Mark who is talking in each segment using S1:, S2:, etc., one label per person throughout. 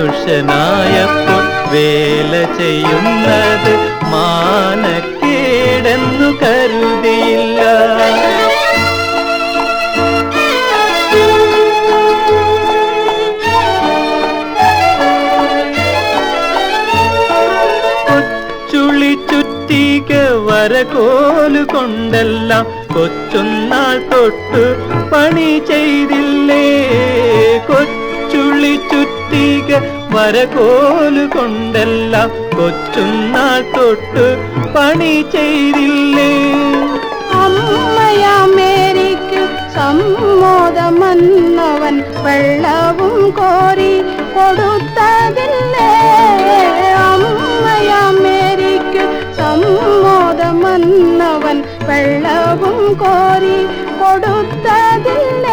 S1: പുരുഷനായപ്പോൾ വേല ചെയ്യുന്നത് മാനക്കേടെന്നു കരുതിയില്ല. കൊണ്ടെല്ലാം കൊച്ചുന്നാൾ തൊട്ട് പണി ചെയ്തില്ലേ? കൊച്ചുളി ചുറ്റിക വരകോൽ കൊണ്ടെല്ലാം കൊച്ചുന്ന തൊട്ട് പണി ചെയ്തില്ലേ?
S2: അമ്മയാമേരിക്ക് സമ്മോദമെന്നവൻ വെള്ളവും കോരി കൊടുത്തതില്ലേ? അമ്മയാമേരിക്ക് സമ്മോദമെന്നവൻ വെള്ളവും കോരി കൊടുത്തതില്ലേ?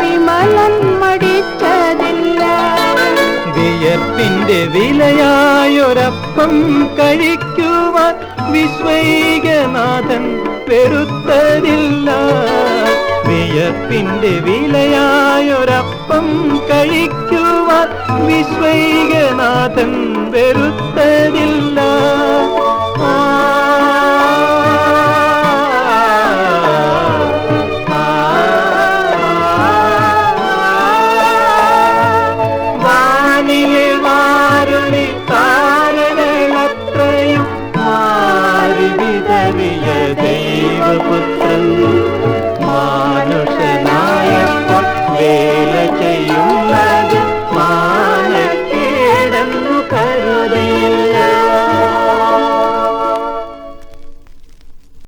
S2: വിമലൻ മടിച്ചതില്ല.
S1: വിയർപ്പിന്റെ വിലയായൊരപ്പം കഴിക്കുവാൻ വിശ്വൈകനാഥൻ പെരുത്തതില്ല. വിയർപ്പിന്റെ വിലയായൊരപ്പം കഴിക്കുവാൻ വിശ്വൈകനാഥൻ பெருத்ததில்லை